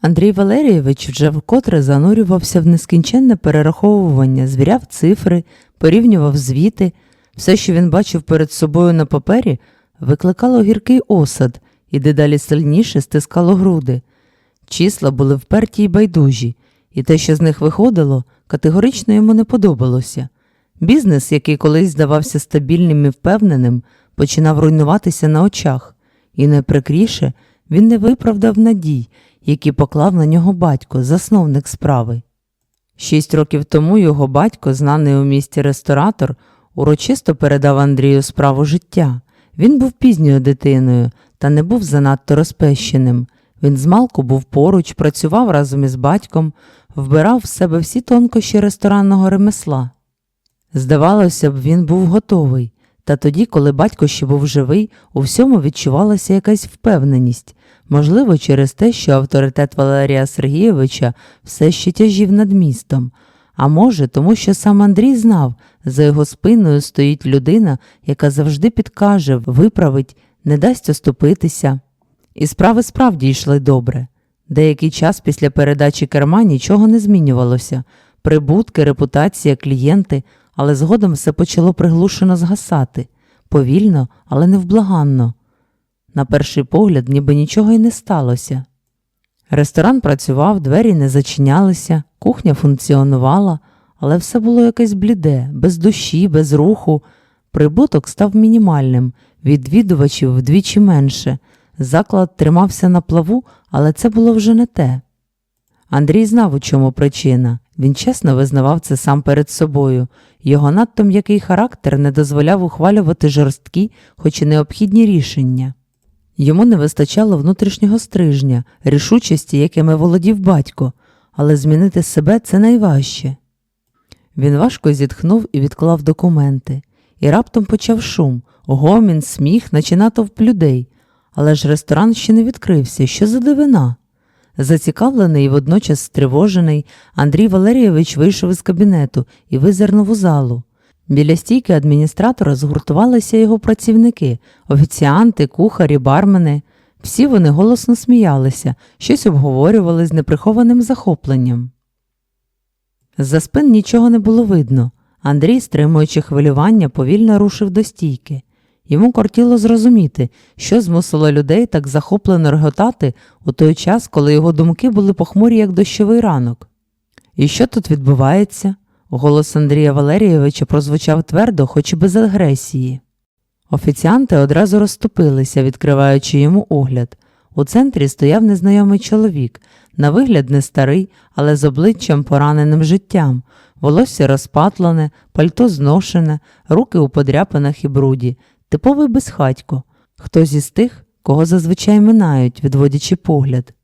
Андрій Валерійович вже вкотре занурювався в нескінченне перераховування, звіряв цифри, порівнював звіти. Все, що він бачив перед собою на папері, викликало гіркий осад і дедалі сильніше стискало груди. Числа були вперті й байдужі, і те, що з них виходило, категорично йому не подобалося. Бізнес, який колись здавався стабільним і впевненим, починав руйнуватися на очах, і найприкріше він не виправдав надій, які поклав на нього батько, засновник справи. Шість років тому його батько, знаний у місті ресторатор, урочисто передав Андрію справу життя. Він був пізньою дитиною та не був занадто розпещеним. Він змалку був поруч, працював разом із батьком, вбирав в себе всі тонкощі ресторанного ремесла. Здавалося б, він був готовий, та тоді, коли батько ще був живий, у всьому відчувалася якась впевненість, можливо, через те, що авторитет Валерія Сергійовича все ще тяжів над містом, а може, тому що сам Андрій знав, за його спиною стоїть людина, яка завжди підкаже, виправить, не дасть оступитися. І справи справді йшли добре. Деякий час після передачі керма нічого не змінювалося прибутки, репутація, клієнти, але згодом все почало приглушено згасати повільно, але невблаганно. На перший погляд, ніби нічого й не сталося. Ресторан працював, двері не зачинялися, кухня функціонувала, але все було якесь бліде, без душі, без руху. Прибуток став мінімальним, відвідувачів вдвічі менше. Заклад тримався на плаву, але це було вже не те. Андрій знав, у чому причина. Він чесно визнавав це сам перед собою. Його надто м'який характер не дозволяв ухвалювати жорсткі, хоч і необхідні рішення. Йому не вистачало внутрішнього стрижня, рішучості, якими володів батько, але змінити себе це найважче. Він важко зітхнув і відклав документи, і раптом почав шум, гомін, сміх, наче натовп людей. Але ж ресторан ще не відкрився. Що за дивина? Зацікавлений і водночас стривожений, Андрій Валерійович вийшов із кабінету і визирнув у залу. Біля стійки адміністратора згуртувалися його працівники, офіціанти, кухарі, бармени. Всі вони голосно сміялися, щось обговорювали з неприхованим захопленням. З-за спин нічого не було видно. Андрій, стримуючи хвилювання, повільно рушив до стійки. Йому кортіло зрозуміти, що змусило людей так захоплено реготати у той час, коли його думки були похмурі, як дощовий ранок. І що тут відбувається? Голос Андрія Валерійовича прозвучав твердо, хоч і без агресії. Офіціанти одразу розступилися, відкриваючи йому огляд. У центрі стояв незнайомий чоловік, на вигляд не старий, але з обличчям пораненим життям, волосся розпатлене, пальто зношене, руки у подряпинах і бруді, типовий безхатько, хтось із тих, кого зазвичай минають, відводячи погляд.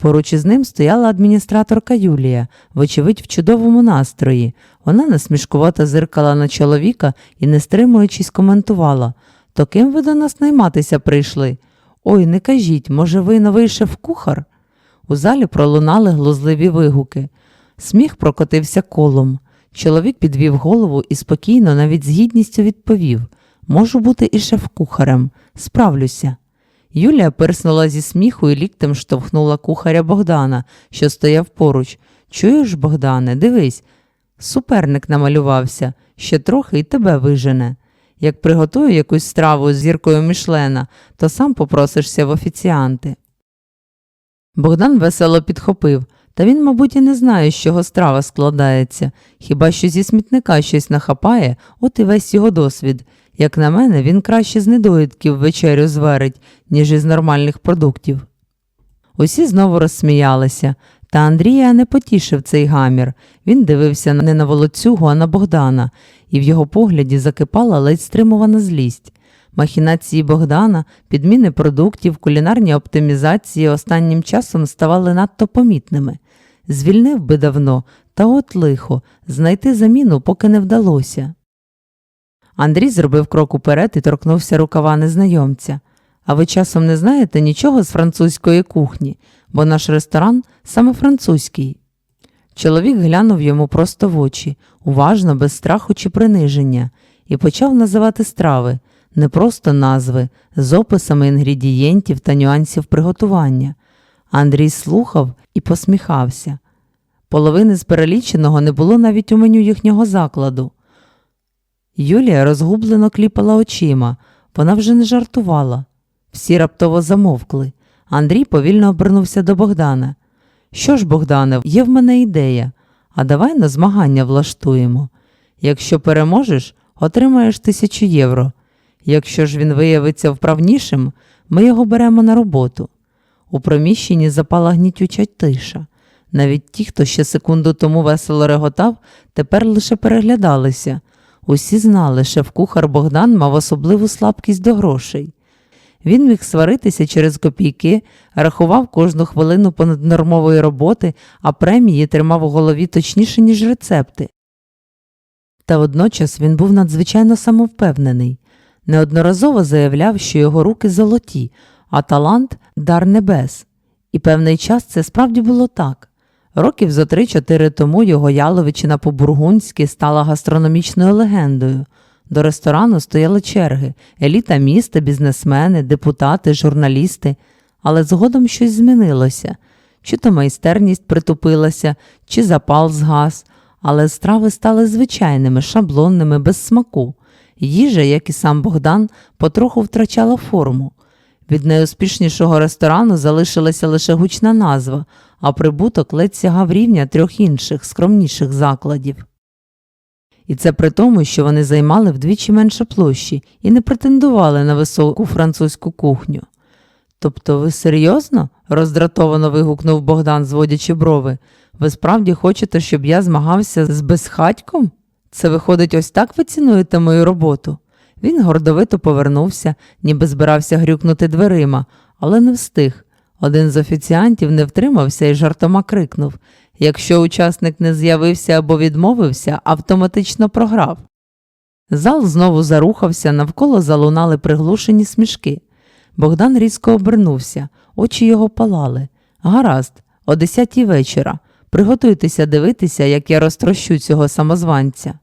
Поруч із ним стояла адміністраторка Юлія, вочевидь, в чудовому настрої. Вона насмішкувато зиркала на чоловіка і, не стримуючись, коментувала То ким ви до нас найматися прийшли? Ой, не кажіть, може, ви новий шеф-кухар? У залі пролунали глузливі вигуки. Сміх прокотився колом. Чоловік підвів голову і спокійно, навіть з гідністю відповів Можу бути і шеф-кухарем, справлюся. Юлія пирснула зі сміху і ліктем штовхнула кухаря Богдана, що стояв поруч. Чуєш, Богдане, дивись, суперник намалювався, ще трохи й тебе вижене. Як приготую якусь страву з зіркою Мішлена, то сам попросишся в офіціанти. Богдан весело підхопив, та він, мабуть, і не знає, з чого страва складається, хіба що зі смітника щось нахапає, от і весь його досвід. Як на мене, він краще з недоїдків вечерю зварить, ніж із нормальних продуктів. Усі знову розсміялися, та Андрія не потішив цей гамір. Він дивився не на волоцюгу, а на Богдана, і в його погляді закипала ледь стримувана злість. Махінації Богдана, підміни продуктів, кулінарні оптимізації останнім часом ставали надто помітними. Звільнив би давно, та от лихо, знайти заміну поки не вдалося. Андрій зробив крок уперед і торкнувся рукава незнайомця. А ви часом не знаєте нічого з французької кухні, бо наш ресторан саме французький. Чоловік глянув йому просто в очі, уважно, без страху чи приниження, і почав називати страви, не просто назви, з описами інгредієнтів та нюансів приготування. Андрій слухав і посміхався. Половини з переліченого не було навіть у меню їхнього закладу. Юлія розгублено кліпала очима, вона вже не жартувала. Всі раптово замовкли. Андрій повільно обернувся до Богдана. Що ж, Богдане, є в мене ідея, а давай на змагання влаштуємо. Якщо переможеш, отримаєш тисячу євро. Якщо ж він виявиться вправнішим, ми його беремо на роботу. У приміщенні запала гнітюча тиша. Навіть ті, хто ще секунду тому весело реготав, тепер лише переглядалися. Усі знали, шеф-кухар Богдан мав особливу слабкість до грошей. Він міг сваритися через копійки, рахував кожну хвилину понаднормової роботи, а премії тримав у голові точніше, ніж рецепти. Та водночас він був надзвичайно самовпевнений. Неодноразово заявляв, що його руки золоті, а талант дар небес. І певний час це справді було так. Років зо три-чотири тому його яловичина по-бургунськи стала гастрономічною легендою. До ресторану стояли черги, еліта міста, бізнесмени, депутати, журналісти. Але згодом щось змінилося. Чи то майстерність притупилася, чи запал згас, але страви стали звичайними, шаблонними, без смаку. Їжа, як і сам Богдан, потроху втрачала форму. Від найуспішнішого ресторану залишилася лише гучна назва, а прибуток ледь сягав рівня трьох інших, скромніших закладів. І це при тому, що вони займали вдвічі менше площі і не претендували на високу французьку кухню. Тобто ви серйозно? роздратовано вигукнув Богдан, зводячи брови. Ви справді хочете, щоб я змагався з безхатьком? Це виходить, ось так ви цінуєте мою роботу. Він гордовито повернувся, ніби збирався грюкнути дверима, але не встиг. Один з офіціантів не втримався і жартома крикнув Якщо учасник не з'явився або відмовився, автоматично програв. Зал знову зарухався, навколо залунали приглушені смішки. Богдан різко обернувся, очі його палали. Гаразд, о десятій вечора. Приготуйтеся дивитися, як я розтрощу цього самозванця.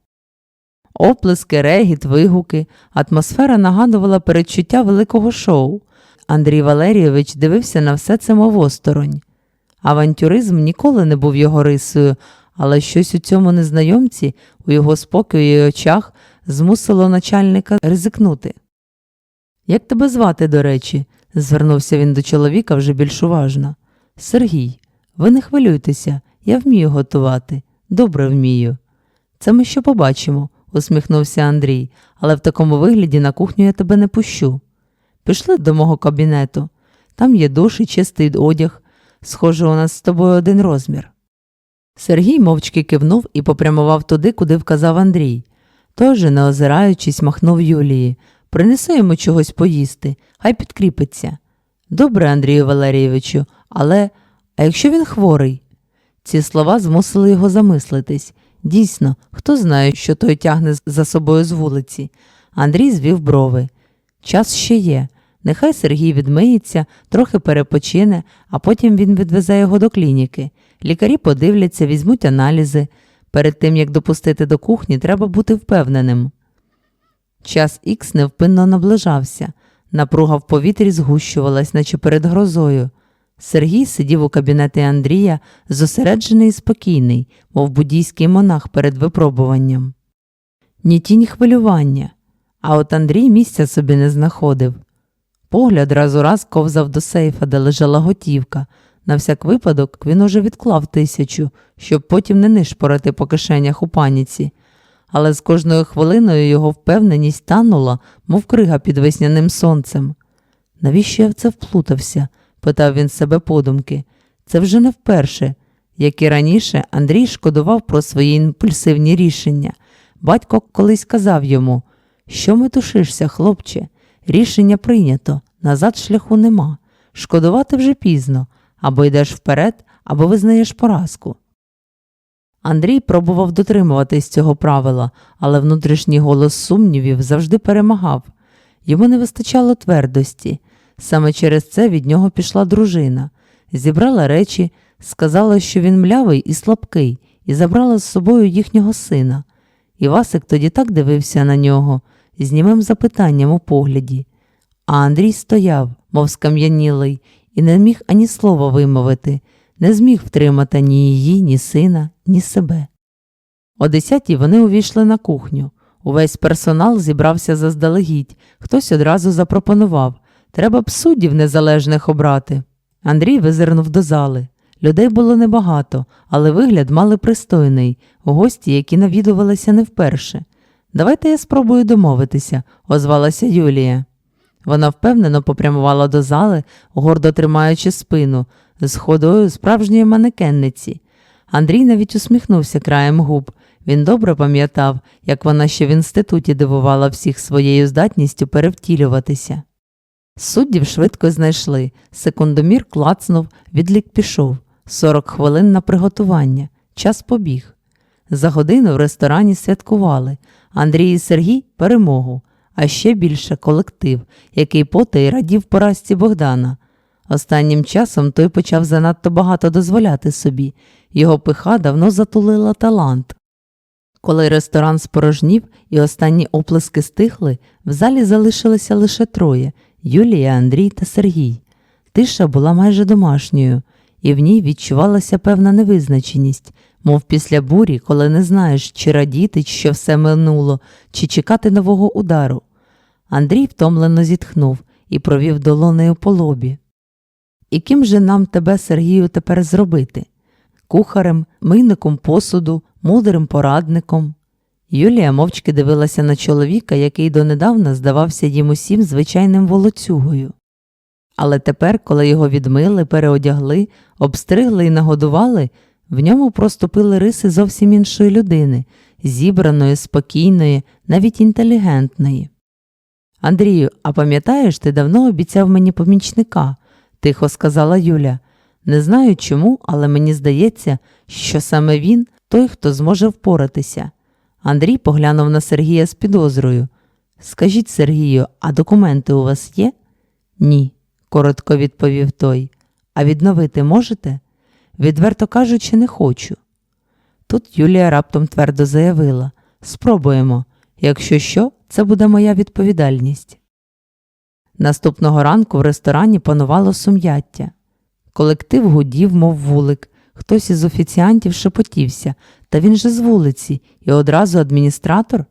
Оплески, регіт, вигуки, атмосфера нагадувала передчуття великого шоу. Андрій Валерійович дивився на все це мов осторонь. Авантюризм ніколи не був його рисою, але щось у цьому незнайомці, у його спокою і очах, змусило начальника ризикнути. Як тебе звати, до речі? звернувся він до чоловіка вже більш уважно. Сергій, ви не хвилюйтеся, я вмію готувати, добре вмію. Це ми ще побачимо, усміхнувся Андрій, але в такому вигляді на кухню я тебе не пущу. Пішли до мого кабінету. Там є душ і чистий одяг. Схоже, у нас з тобою один розмір. Сергій мовчки кивнув і попрямував туди, куди вказав Андрій. Той же, не озираючись, махнув Юлії. Принеси йому чогось поїсти, хай підкріпиться. Добре, Андрію Валерійовичу, але а якщо він хворий? Ці слова змусили його замислитись. Дійсно, хто знає, що той тягне за собою з вулиці. Андрій звів брови. Час ще є. Нехай Сергій відмиється, трохи перепочине, а потім він відвезе його до клініки. Лікарі подивляться, візьмуть аналізи. Перед тим, як допустити до кухні, треба бути впевненим. Час ікс невпинно наближався. Напруга в повітрі згущувалась, наче перед грозою. Сергій сидів у кабінеті Андрія, зосереджений і спокійний, мов буддійський монах перед випробуванням. Ні тінь хвилювання, а от Андрій місця собі не знаходив. Погляд раз у раз ковзав до сейфа, де лежала готівка. На всяк випадок він уже відклав тисячу, щоб потім не нишпорити по кишенях у паніці. Але з кожною хвилиною його впевненість танула, мов крига під весняним сонцем. Навіщо я в це вплутався? Питав він себе подумки. Це вже не вперше. Як і раніше, Андрій шкодував про свої імпульсивні рішення. Батько колись казав йому, що метушишся, хлопче, рішення прийнято, назад шляху нема. Шкодувати вже пізно, або йдеш вперед, або визнаєш поразку. Андрій пробував дотримуватись цього правила, але внутрішній голос сумнівів завжди перемагав. Йому не вистачало твердості. Саме через це від нього пішла дружина, зібрала речі, сказала, що він млявий і слабкий, і забрала з собою їхнього сина. І Васик тоді так дивився на нього, з німим запитанням у погляді. А Андрій стояв, мов скам'янілий, і не міг ані слова вимовити, не зміг втримати ні її, ні сина, ні себе. О десятій вони увійшли на кухню. Увесь персонал зібрався заздалегідь. Хтось одразу запропонував треба б суддів незалежних обрати. Андрій визирнув до зали. Людей було небагато, але вигляд мали пристойний, гості, які навідувалися не вперше. Давайте я спробую домовитися, озвалася Юлія. Вона впевнено попрямувала до зали, гордо тримаючи спину, з ходою справжньої манекенниці. Андрій навіть усміхнувся краєм губ. Він добре пам'ятав, як вона ще в інституті дивувала всіх своєю здатністю перевтілюватися. Суддів швидко знайшли, секундомір клацнув, відлік пішов. Сорок хвилин на приготування. Час побіг. За годину в ресторані святкували. Андрій і Сергій перемогу, а ще більше колектив, який потай радів поразці Богдана. Останнім часом той почав занадто багато дозволяти собі. Його пиха давно затулила талант. Коли ресторан спорожнів і останні оплески стихли, в залі залишилося лише троє Юлія, Андрій та Сергій. Тиша була майже домашньою, і в ній відчувалася певна невизначеність, мов після бурі, коли не знаєш, чи радіти, що все минуло, чи чекати нового удару. Андрій втомлено зітхнув і провів долонею по лобі. І ким же нам тебе, Сергію, тепер зробити? Кухарем, мийником посуду, мудрим порадником. Юлія мовчки дивилася на чоловіка, який донедавна здавався їм усім звичайним волоцюгою. Але тепер, коли його відмили, переодягли, обстригли і нагодували, в ньому проступили риси зовсім іншої людини, зібраної, спокійної, навіть інтелігентної. Андрію, а пам'ятаєш, ти давно обіцяв мені помічника, тихо сказала Юля. Не знаю чому, але мені здається, що саме він той, хто зможе впоратися. Андрій поглянув на Сергія з підозрою. Скажіть, Сергію, а документи у вас є? Ні, коротко відповів той. А відновити можете? Відверто кажучи, не хочу. Тут Юлія раптом твердо заявила спробуємо. Якщо що, це буде моя відповідальність. Наступного ранку в ресторані панувало сум'яття. Колектив гудів, мов вулик, хтось із офіціантів шепотівся, та він же з вулиці, і одразу адміністратор.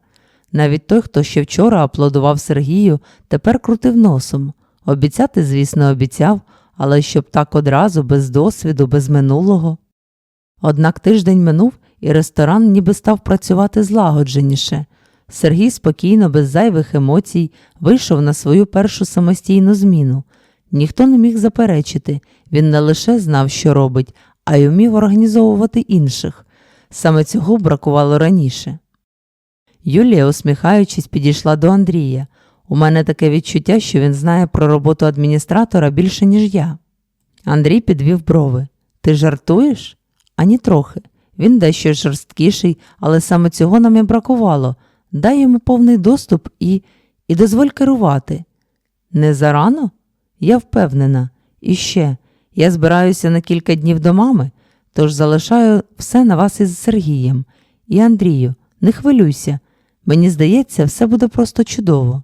Навіть той, хто ще вчора аплодував Сергію, тепер крутив носом. Обіцяти, звісно, обіцяв, але щоб так одразу, без досвіду, без минулого. Однак тиждень минув, і ресторан ніби став працювати злагодженіше. Сергій спокійно, без зайвих емоцій, вийшов на свою першу самостійну зміну. Ніхто не міг заперечити, він не лише знав, що робить, а й умів організовувати інших. Саме цього бракувало раніше. Юлія, усміхаючись, підійшла до Андрія. У мене таке відчуття, що він знає про роботу адміністратора більше, ніж я. Андрій підвів брови. Ти жартуєш? Ані трохи. Він дещо жорсткіший, але саме цього нам і бракувало. Дай йому повний доступ і і дозволь керувати. Не зарано? Я впевнена. І ще, я збираюся на кілька днів до мами, тож залишаю все на вас із Сергієм. І Андрію, не хвилюйся. Мені здається, все буде просто чудово.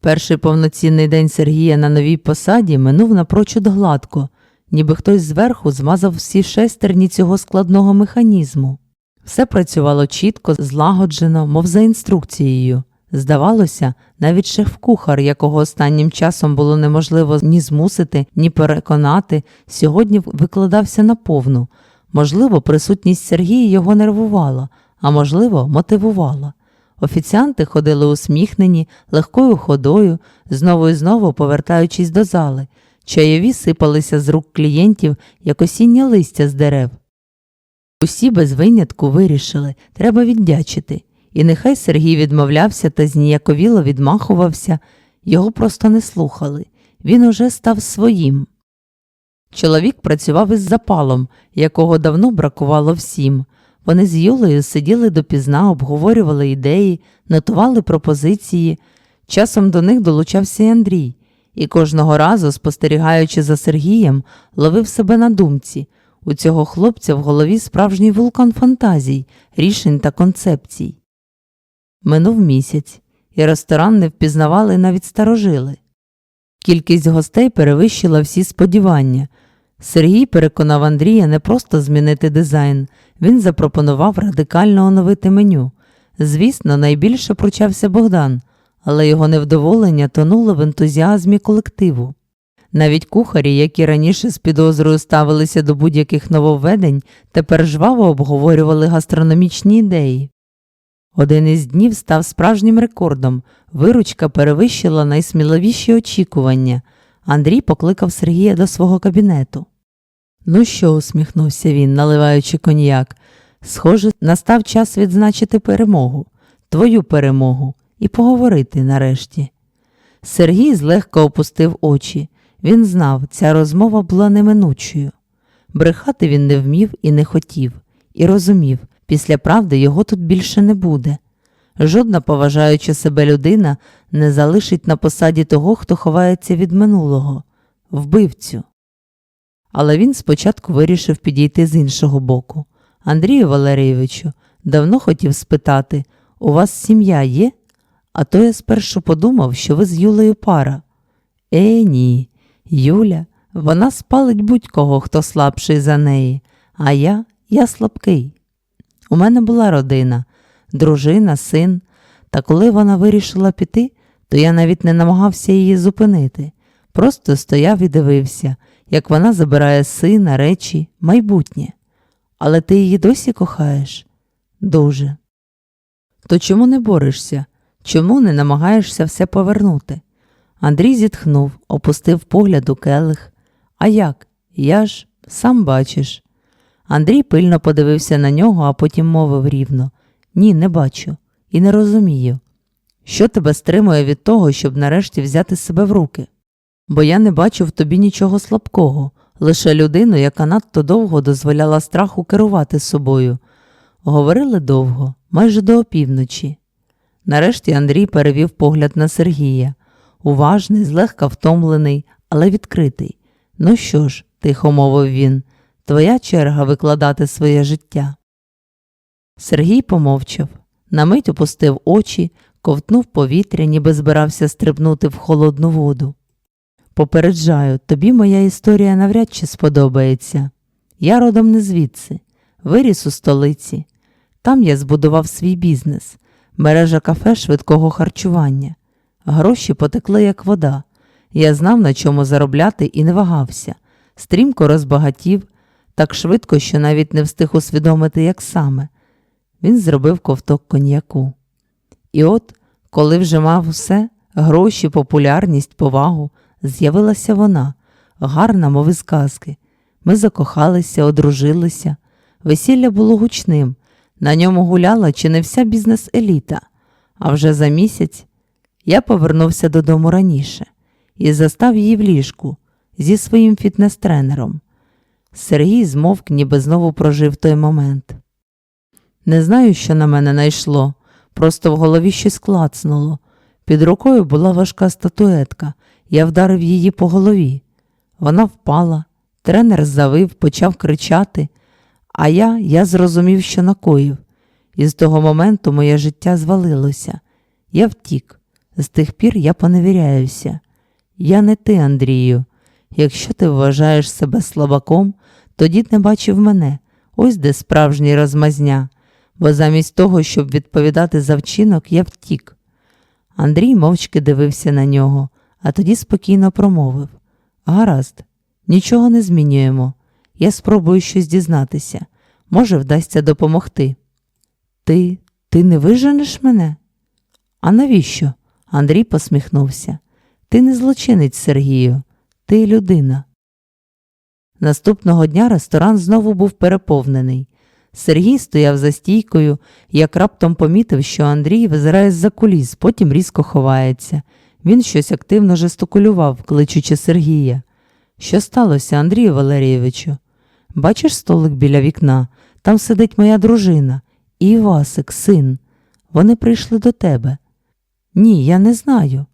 Перший повноцінний день Сергія на новій посаді минув напрочуд гладко, ніби хтось зверху змазав всі шестерні цього складного механізму. Все працювало чітко, злагоджено, мов за інструкцією. Здавалося, навіть шеф-кухар, якого останнім часом було неможливо ні змусити, ні переконати, сьогодні викладався наповну. Можливо, присутність Сергія його нервувала, а можливо, мотивувала. Офіціанти ходили усміхнені, легкою ходою, знову і знову повертаючись до зали. Чайові сипалися з рук клієнтів, як осіннє листя з дерев. Усі без винятку вирішили, треба віддячити. І нехай Сергій відмовлявся та зніяковіло відмахувався, його просто не слухали. Він уже став своїм. Чоловік працював із запалом, якого давно бракувало всім. Вони з Юлею сиділи допізна, обговорювали ідеї, нотували пропозиції. Часом до них долучався й Андрій, і кожного разу, спостерігаючи за Сергієм, ловив себе на думці. У цього хлопця в голові справжній вулкан фантазій, рішень та концепцій. Минув місяць, і ресторан не впізнавали навіть старожили. Кількість гостей перевищила всі сподівання. Сергій переконав Андрія не просто змінити дизайн, він запропонував радикально оновити меню. Звісно, найбільше пручався Богдан, але його невдоволення тонуло в ентузіазмі колективу. Навіть кухарі, які раніше з підозрою ставилися до будь-яких нововведень, тепер жваво обговорювали гастрономічні ідеї. Один із днів став справжнім рекордом. Виручка перевищила найсміливіші очікування. Андрій покликав Сергія до свого кабінету. Ну що, усміхнувся він, наливаючи коньяк. Схоже, настав час відзначити перемогу, твою перемогу, і поговорити нарешті. Сергій злегка опустив очі. Він знав, ця розмова була неминучою. Брехати він не вмів і не хотів, і розумів, після правди його тут більше не буде. Жодна поважаюча себе людина не залишить на посаді того, хто ховається від минулого, вбивцю. Але він спочатку вирішив підійти з іншого боку. Андрію Валерійовичу, давно хотів спитати, у вас сім'я є? А то я спершу подумав, що ви з Юлею пара. Е, ні, Юля, вона спалить будь-кого, хто слабший за неї, а я, я слабкий. У мене була родина, дружина, син, та коли вона вирішила піти, то я навіть не намагався її зупинити. Просто стояв і дивився, як вона забирає сина, речі, майбутнє. Але ти її досі кохаєш? Дуже. То чому не борешся? Чому не намагаєшся все повернути? Андрій зітхнув, опустив погляд у келих. А як? Я ж сам бачиш. Андрій пильно подивився на нього, а потім мовив рівно Ні, не бачу і не розумію. Що тебе стримує від того, щоб нарешті взяти себе в руки? Бо я не бачу в тобі нічого слабкого, лише людину, яка надто довго дозволяла страху керувати собою. Говорили довго, майже до опівночі. Нарешті Андрій перевів погляд на Сергія. Уважний, злегка втомлений, але відкритий. Ну що ж, тихо мовив він, твоя черга викладати своє життя. Сергій помовчав, на мить опустив очі, ковтнув повітря, ніби збирався стрибнути в холодну воду. Попереджаю, тобі моя історія навряд чи сподобається. Я родом не звідси, виріс у столиці. Там я збудував свій бізнес, мережа кафе швидкого харчування. Гроші потекли, як вода. Я знав, на чому заробляти, і не вагався. Стрімко розбагатів, так швидко, що навіть не встиг усвідомити, як саме. Він зробив ковток коньяку. І от, коли вже мав все гроші, популярність, повагу, з'явилася вона, гарна, мов із казки. Ми закохалися, одружилися. Весілля було гучним. На ньому гуляла чи не вся бізнес-еліта. А вже за місяць я повернувся додому раніше і застав її в ліжку зі своїм фітнес-тренером. Сергій змовк, ніби знову прожив той момент. Не знаю, що на мене найшло, просто в голові щось клацнуло. Під рукою була важка статуетка, я вдарив її по голові. Вона впала, тренер завив, почав кричати, а я, я зрозумів, що накоїв. І з того моменту моє життя звалилося. Я втік. З тих пір я поневіряюся. Я не ти, Андрію. Якщо ти вважаєш себе слабаком, тоді не бачив мене. Ось де справжній розмазня, бо замість того, щоб відповідати за вчинок, я втік. Андрій мовчки дивився на нього, а тоді спокійно промовив Гаразд, нічого не змінюємо. Я спробую щось дізнатися. Може, вдасться допомогти. Ти, ти не виженеш мене? А навіщо? Андрій посміхнувся. Ти не злочинець, Сергію, ти людина. Наступного дня ресторан знову був переповнений. Сергій стояв за стійкою, як раптом помітив, що Андрій визирає з-за куліс, потім різко ховається. Він щось активно жестикулював, кличучи Сергія. Що сталося, Андрію Валерійовичу? Бачиш столик біля вікна? Там сидить моя дружина і Івасик, син. Вони прийшли до тебе. Ні, я не знаю.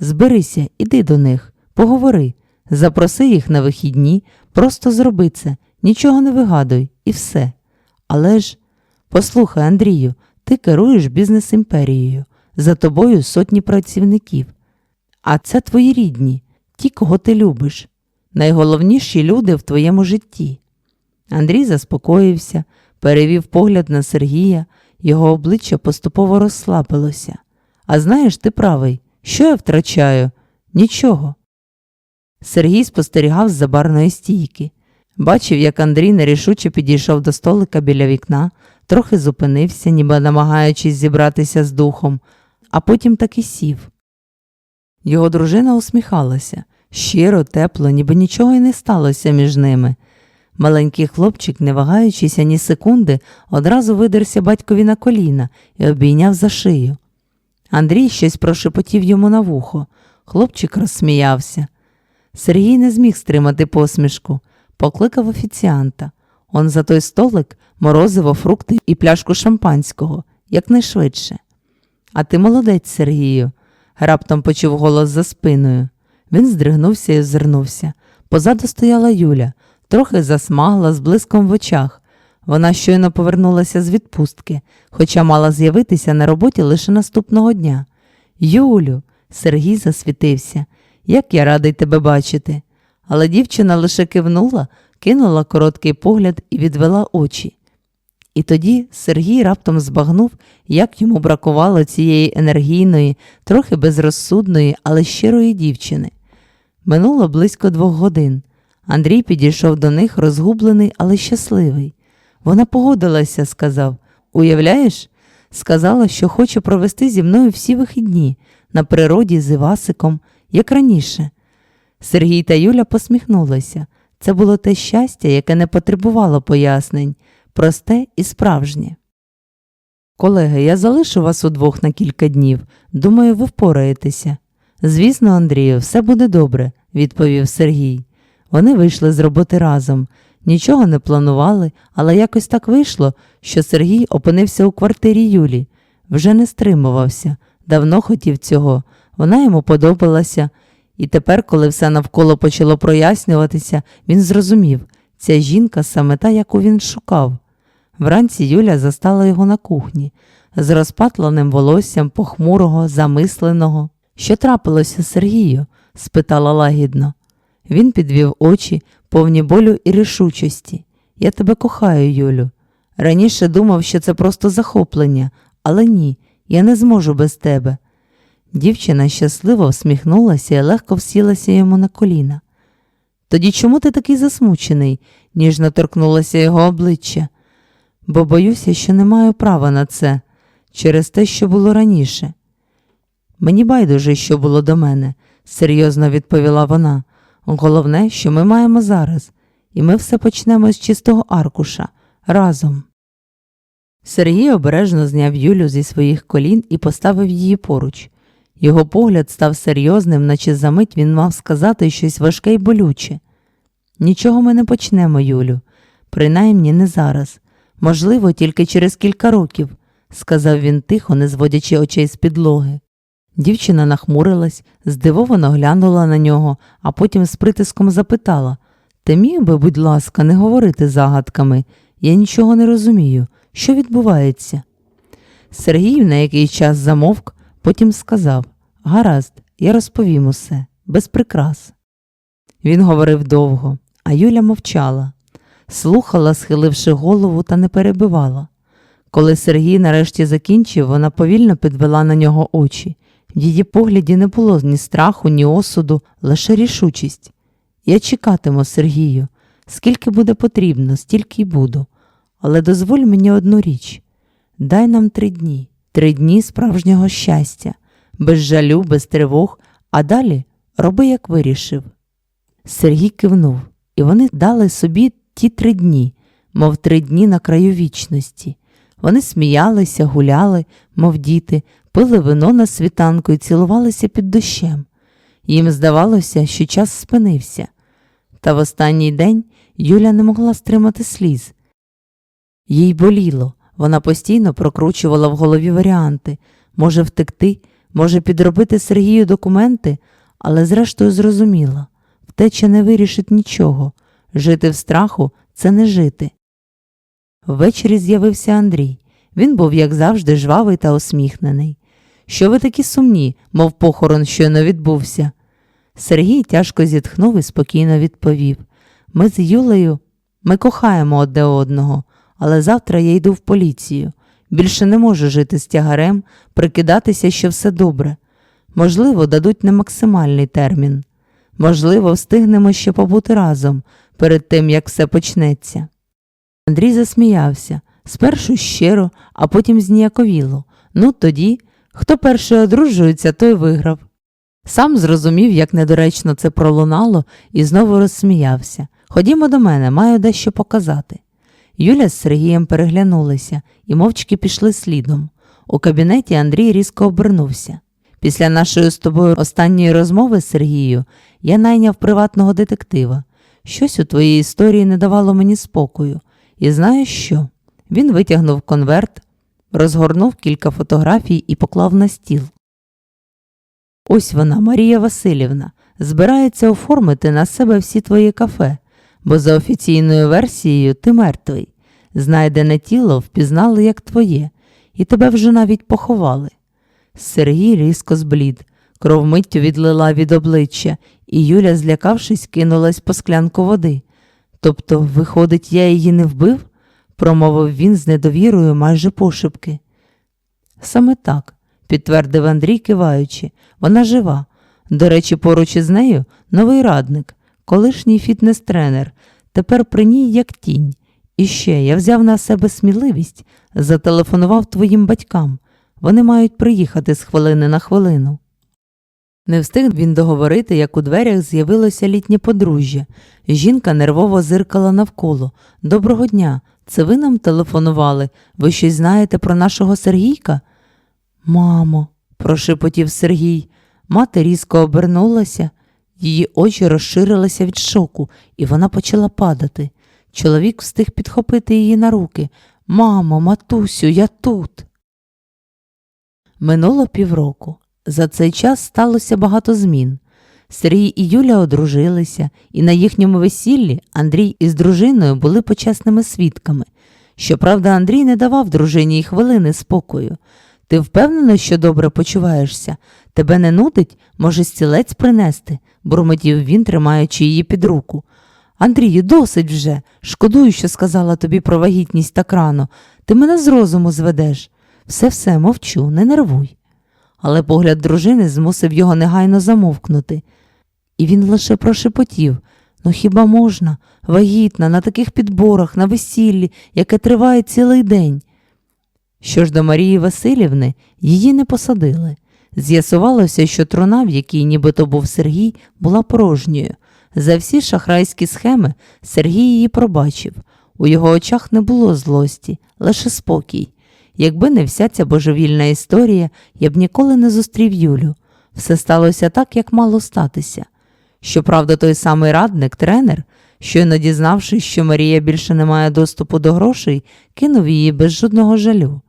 Зберися, іди до них, поговори, запроси їх на вихідні, просто зроби це, нічого не вигадуй, і все. Але ж, послухай, Андрію, ти керуєш бізнес імперією, за тобою сотні працівників. А це твої рідні. ті, кого ти любиш, найголовніші люди в твоєму житті. Андрій заспокоївся, перевів погляд на Сергія, його обличчя поступово розслабилося. А знаєш, ти правий, що я втрачаю? Нічого. Сергій спостерігав з-за барної стійки. Бачив, як Андрій нерішуче підійшов до столика біля вікна, трохи зупинився, ніби намагаючись зібратися з духом, а потім таки сів. Його дружина усміхалася щиро, тепло, ніби нічого й не сталося між ними. Маленький хлопчик, не вагаючись ані секунди, одразу видерся батькові на коліна і обійняв за шию. Андрій щось прошепотів йому на вухо. Хлопчик розсміявся. Сергій не зміг стримати посмішку, покликав офіціанта. Он за той столик морозиво, фрукти і пляшку шампанського, якнайшвидше. А ти молодець, Сергію, раптом почув голос за спиною. Він здригнувся і озирнувся. Позаду стояла Юля, трохи засмагла з блиском в очах. Вона щойно повернулася з відпустки, хоча мала з'явитися на роботі лише наступного дня. Юлю, Сергій засвітився. Як я радий тебе бачити. Але дівчина лише кивнула, кинула короткий погляд і відвела очі. І тоді Сергій раптом збагнув, як йому бракувало цієї енергійної, трохи безрозсудної, але щирої дівчини. Минуло близько двох годин. Андрій підійшов до них розгублений, але щасливий. Вона погодилася, сказав. Уявляєш? Сказала, що хоче провести зі мною всі вихідні на природі з Івасиком, як раніше. Сергій та Юля посміхнулися. Це було те щастя, яке не потребувало пояснень, просте і справжнє. Колеги, я залишу вас удвох на кілька днів. Думаю, ви впораєтеся. Звісно, Андрію, все буде добре, відповів Сергій. Вони вийшли з роботи разом. Нічого не планували, але якось так вийшло, що Сергій опинився у квартирі Юлі. Вже не стримувався, давно хотів цього. Вона йому подобалася, і тепер, коли все навколо почало прояснюватися, він зрозумів ця жінка саме та, яку він шукав. Вранці Юля застала його на кухні з розпатленим волоссям похмурого, замисленого. Що трапилося, Сергію? спитала лагідно. Він підвів очі, повні болю і рішучості. Я тебе кохаю, Юлю. Раніше думав, що це просто захоплення, але ні, я не зможу без тебе. Дівчина щасливо всміхнулася і легко всілася йому на коліна. Тоді чому ти такий засмучений? ніжно торкнулося його обличчя, бо боюся, що не маю права на це через те, що було раніше. Мені байдуже, що було до мене, серйозно відповіла вона. Головне, що ми маємо зараз, і ми все почнемо з чистого аркуша разом. Сергій обережно зняв Юлю зі своїх колін і поставив її поруч. Його погляд став серйозним, наче за мить він мав сказати щось важке й болюче. Нічого ми не почнемо, Юлю, принаймні не зараз, можливо, тільки через кілька років, сказав він тихо, не зводячи очей з підлоги. Дівчина нахмурилась, здивовано глянула на нього, а потім з притиском запитала Ти міг би, будь ласка, не говорити загадками. Я нічого не розумію. Що відбувається? Сергій на який час замовк, потім сказав Гаразд, я розповім усе, без прикрас. Він говорив довго, а Юля мовчала, слухала, схиливши голову, та не перебивала. Коли Сергій нарешті закінчив, вона повільно підвела на нього очі. В її погляді не було ні страху, ні осуду, лише рішучість. Я чекатиму, Сергію, скільки буде потрібно, стільки й буду. Але дозволь мені одну річ дай нам три дні, три дні справжнього щастя, без жалю, без тривог, а далі роби, як вирішив. Сергій кивнув, і вони дали собі ті три дні, мов три дні на краю вічності. Вони сміялися, гуляли, мов діти, пили вино на світанку і цілувалися під дощем. Їм здавалося, що час спинився. Та в останній день Юля не могла стримати сліз. Їй боліло, вона постійно прокручувала в голові варіанти може втекти, може підробити Сергію документи, але зрештою зрозуміла втеча не вирішить нічого. Жити в страху це не жити. Ввечері з'явився Андрій. Він був, як завжди, жвавий та усміхнений. Що ви такі сумні, мов похорон щойно відбувся? Сергій тяжко зітхнув і спокійно відповів: Ми з Юлею, ми кохаємо одне одного, але завтра я йду в поліцію. Більше не можу жити з тягарем, прикидатися, що все добре. Можливо, дадуть не максимальний термін. Можливо, встигнемо ще побути разом перед тим, як все почнеться. Андрій засміявся спершу щиро, а потім зніяковіло. Ну тоді, хто перший одружується, той виграв. Сам зрозумів, як недоречно це пролунало, і знову розсміявся. Ходімо до мене, маю дещо показати. Юля з Сергієм переглянулися і мовчки пішли слідом. У кабінеті Андрій різко обернувся. Після нашої з тобою останньої розмови з Сергією я найняв приватного детектива. Щось у твоїй історії не давало мені спокою. І знаєш що? Він витягнув конверт, розгорнув кілька фотографій і поклав на стіл. Ось вона, Марія Васильівна, збирається оформити на себе всі твої кафе, бо за офіційною версією ти мертвий. Знайдене тіло впізнали як твоє, і тебе вже навіть поховали. Сергій різко зблід, кров миттю відлила від обличчя, і Юля, злякавшись, кинулась по склянку води. Тобто, виходить, я її не вбив? промовив він з недовірою майже пошепки. Саме так, підтвердив Андрій, киваючи, вона жива. До речі, поруч із нею новий радник, колишній фітнес-тренер, тепер при ній як тінь. І ще я взяв на себе сміливість, зателефонував твоїм батькам. Вони мають приїхати з хвилини на хвилину. Не встиг він договорити, як у дверях з'явилося літнє подружжя. Жінка нервово зиркала навколо. Доброго дня. Це ви нам телефонували? Ви щось знаєте про нашого Сергійка? Мамо, прошепотів Сергій. Мати різко обернулася, її очі розширилися від шоку, і вона почала падати. Чоловік встиг підхопити її на руки. Мамо, матусю, я тут. Минуло півроку. За цей час сталося багато змін. Сергій і Юля одружилися, і на їхньому весіллі Андрій із дружиною були почесними свідками. Щоправда, Андрій не давав дружині й хвилини спокою. Ти впевнена, що добре почуваєшся? Тебе не нудить, може, стілець принести, бурмотів він, тримаючи її під руку. Андрію, досить вже. Шкодую, що сказала тобі про вагітність так рано. Ти мене з розуму зведеш. Все все мовчу, не нервуй. Але погляд дружини змусив його негайно замовкнути. І він лише прошепотів ну хіба можна, вагітна, на таких підборах, на весіллі, яке триває цілий день. Що ж до Марії Васильівни, її не посадили. З'ясувалося, що труна, в якій нібито був Сергій, була порожньою. За всі шахрайські схеми Сергій її пробачив. У його очах не було злості, лише спокій. Якби не вся ця божевільна історія, я б ніколи не зустрів Юлю. Все сталося так, як мало статися. Щоправда, той самий радник, тренер, щойно дізнавшись, що Марія більше не має доступу до грошей, кинув її без жодного жалю.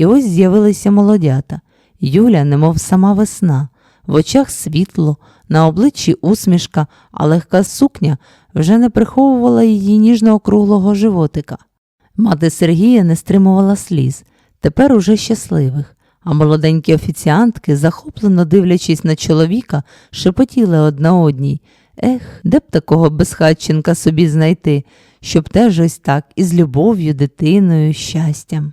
І ось з'явилися молодята. Юля, немов сама весна, в очах світло, на обличчі усмішка, а легка сукня вже не приховувала її ніжного круглого животика. Мати Сергія не стримувала сліз, тепер уже щасливих, а молоденькі офіціантки, захоплено дивлячись на чоловіка, шепотіли одна одній. Ех, де б такого безхатченка собі знайти, щоб теж ось так із любов'ю, дитиною, щастям.